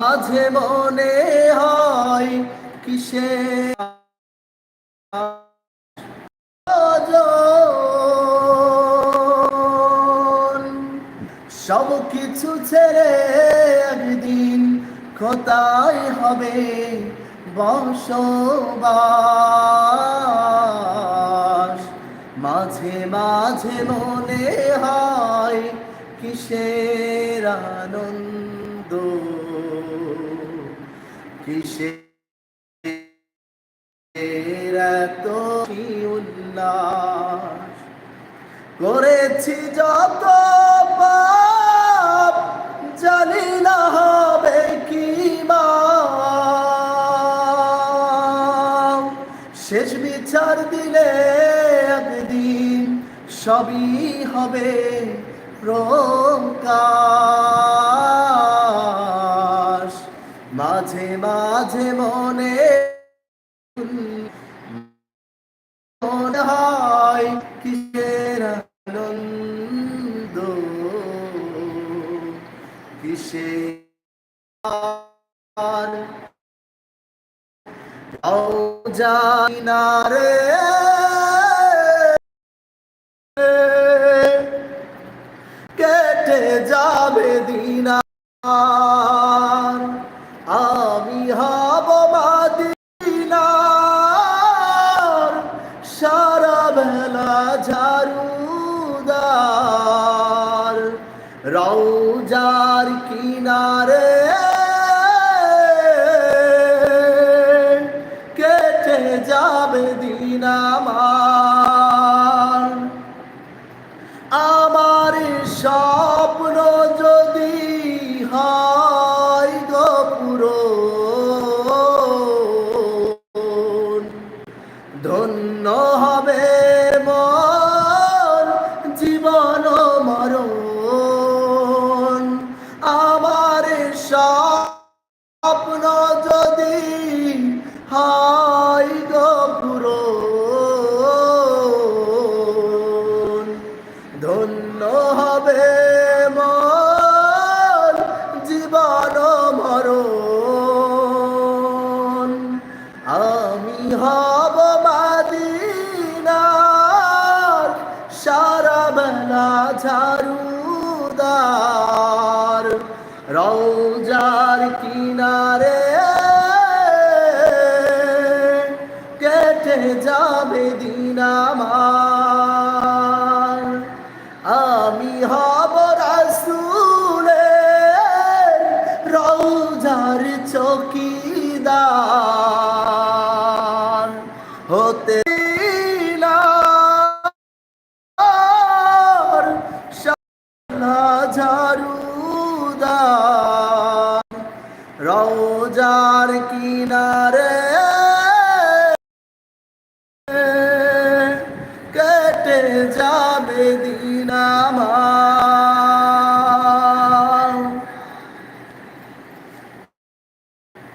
মাঝে মনে হয় কিসে? সব কিছু ছেড়ে একদিন কোথায় হবে বসবাস? মাঝে মাঝে মনে হয় কিসের আনন্দ? কিসের কি উল্লাস? করেছি যত পাপ শেষ বিচার দিলে একদিন সবই হবে প্রকাশ। মাঝে মাঝে মনে মনে হয় কিসের আনন্দ? কিসের জানি না রে। কেটে যাবে দিন আমি হব মাদিনার। সারা বেলা ঝাড়ুদার। রৌজার কিনারে দিন আমার। আমার স্বপ্ন যদি হয় গপুর ধন্য হবে মন জীবন মরণ। ঝাড়ুদার রৌজার কিনারে কেটে যাবে দিন আমার। আমি হব রাসুলের রৌজার চকিদার। হতে ঝাড়ুদার রওজার কিনারে